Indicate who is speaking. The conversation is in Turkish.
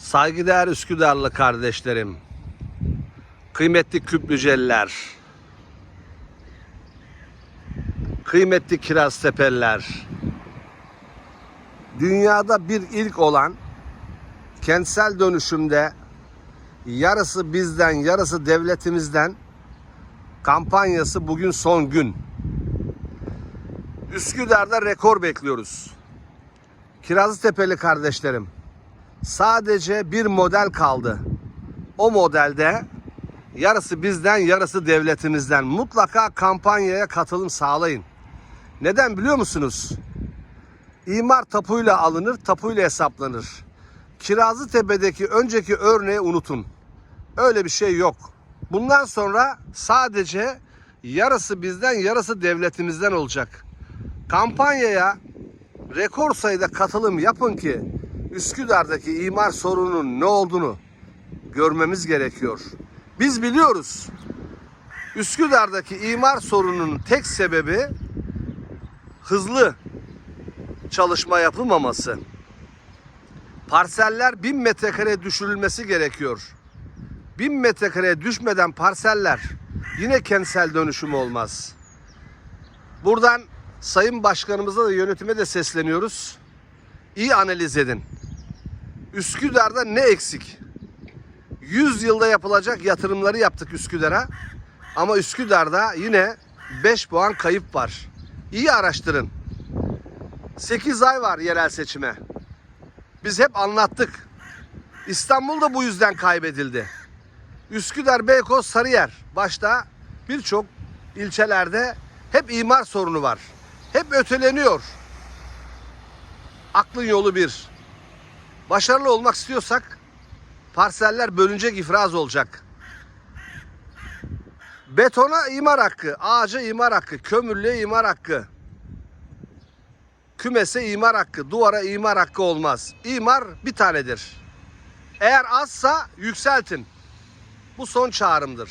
Speaker 1: Saygıdeğer Üsküdarlı kardeşlerim, kıymetli Küplüceliler, kıymetli Kiraztepeller, dünyada bir ilk olan kentsel dönüşümde yarısı bizden, yarısı devletimizden kampanyası bugün son gün. Üsküdar'da rekor bekliyoruz. Kirazlıtepeli kardeşlerim, sadece bir model kaldı. O modelde yarısı bizden, yarısı devletimizden. Mutlaka kampanyaya katılım sağlayın. Neden biliyor musunuz? İmar tapuyla alınır, tapuyla hesaplanır. Kirazlıtepe'deki önceki örneği unutun. Öyle bir şey yok. Bundan sonra sadece yarısı bizden, yarısı devletimizden olacak. Kampanyaya rekor sayıda katılım yapın ki Üsküdar'daki imar sorununun ne olduğunu görmemiz gerekiyor. Biz biliyoruz. Üsküdar'daki imar sorununun tek sebebi hızlı çalışma yapılmaması. Parseller 1000 metrekare düşürülmesi gerekiyor. 1000 metrekareye düşmeden parseller yine kentsel dönüşüm olmaz. Buradan Sayın Başkanımıza da yönetime de sesleniyoruz. İyi analiz edin. Üsküdar'da ne eksik? 100 yılda yapılacak yatırımları yaptık Üsküdar'a. Ama Üsküdar'da yine 5 puan kayıp var. İyi araştırın. 8 ay var yerel seçime. Biz hep anlattık. İstanbul da bu yüzden kaybedildi. Üsküdar, Beykoz, Sarıyer başta birçok ilçelerde hep imar sorunu var. Hep öteleniyor. Aklın yolu bir. Başarılı olmak istiyorsak parseller bölünecek ifraz olacak. Betona imar hakkı, ağaca imar hakkı, kömürlüğe imar hakkı, kümese imar hakkı, duvara imar hakkı olmaz. İmar bir tanedir. Eğer azsa yükseltin. Bu son çağrımdır.